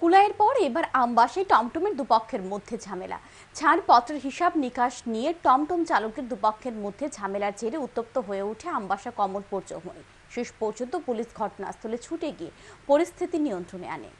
কুলাইয়ের পর এবার আমবাসে টমটমের দুপক্ষের মধ্যে ঝামেলা। ছাড়পত্রের হিসাব নিকাশ নিয়ে টমটম চালকের দুপক্ষের মধ্যে ঝামেলার জেরে উত্তপ্ত হয়ে ওঠে আমবাসা কমলপুর চৌমুহনী শেষ পর্যন্ত পুলিশ ঘটনাস্থলে ছুটে গিয়ে পরিস্থিতি নিয়ন্ত্রণে আনে।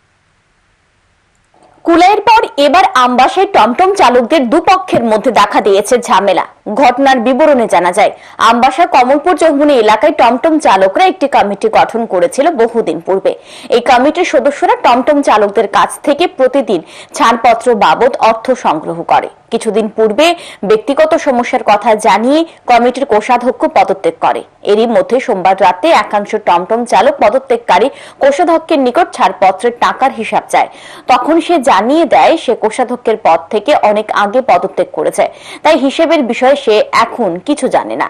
কুলাইয়ের পর এবার আমবাসায় টমটম চালকদের দুপক্ষের মধ্যে দেখা দিয়েছে ঝামেলা। ঘটনার বিবরণে জানা যায়, আমবাসা কমলপুর চৌমুনি এলাকায় টমটম চালকরা একটি কমিটি গঠন করেছিল বহুদিন পূর্বে। এই কমিটির সদস্যরা টমটম চালকদের কাছ থেকে প্রতিদিন ছাড়পত্র বাবদ অর্থ সংগ্রহ করে। কিছুদিন পূর্বে ব্যক্তিগত সমস্যার কথা জানিয়ে কমিটির কোষাধ্যক্ষ পদত্যাগ করে। এরই মধ্যে সোমবার রাতে একাংশ টমটম চালক পদত্যাগকারী কোষাধ্যক্ষের নিকট ছাড়পত্রের টাকার হিসাব চায়। তখন সে জানিয়ে দেয় সে কোষাধ্যক্ষের পদ থেকে অনেক আগে পদত্যাগ করেছে। তাই হিসেবের বিষয়ে সে এখন কিছু জানে না।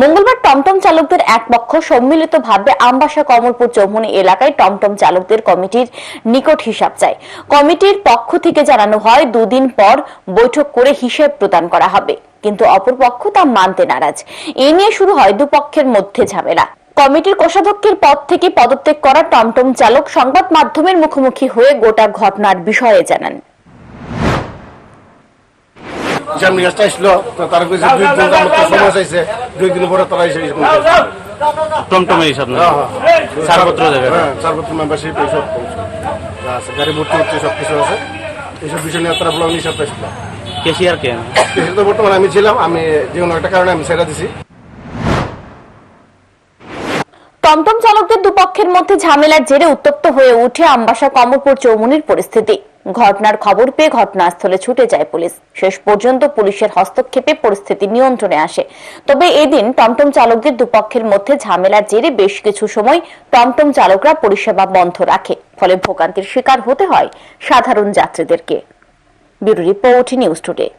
মঙ্গলবার টমটম চালকদের এক পক্ষ সম্মিলিতভাবে আমবাসা কমলপুর চৌমুনি এলাকায় টমটম চালকদের কমিটির নিকট হিসাব চায়। কমিটির পক্ষ থেকে জানানো হয়, দুদিন পর বৈঠক করে হিসেব প্রদান করা হবে। কিন্তু অপরপক্ষ তা মানতে নারাজ। এ নিয়ে শুরু হয় দুপক্ষের মধ্যে ঝামেলা। কমিটির কোষাধ্যক্ষের পদ থেকে পদত্যাগ করা টমটম চালক সংবাদ মাধ্যমের মুখোমুখি হয়ে গোটা ঘটনার বিষয়ে জানান। হিসাব নিকাশটা আসলো তো তারা কইছে দুই দিন আমার সময় চাইছে দুই দিন পরে তারা এসে হিসাব না হ্যাঁ, হ্যাঁ। ছাড়পত্র দেবে। হ্যাঁ ছাড়পত্র মেম্বারশিপ এইসব আছে গাড়ি ভর্তি হচ্ছে সব কিছু আছে। এইসব বিষয় নিয়ে তারা বলে হিসাব পাইছিল কেশিয়ার কে? তো বর্তমানে আমি ছিলাম আমি যে কোনো একটা কারণে আমি ছেড়ে দিছি। টমটম চালকদের দুপক্ষের মধ্যে ঝামেলার জেরে উত্তপ্ত হয়ে উঠে আমবাসা কমলপুর চৌমুনির পরিস্থিতি। ঘটনার খবর পেয়ে ঘটনাস্থলে ছুটে যায় পুলিশ। শেষ পর্যন্ত পুলিশের হস্তক্ষেপে পরিস্থিতি নিয়ন্ত্রণে আসে। তবে এদিন টমটম চালকদের দুপক্ষের মধ্যে ঝামেলার জেরে বেশ কিছু সময় টমটম চালকরা পরিষেবা বন্ধ রাখে। ফলে ভোগান্তির শিকার হতে হয় সাধারণ যাত্রীদেরকে। Bureau report news today.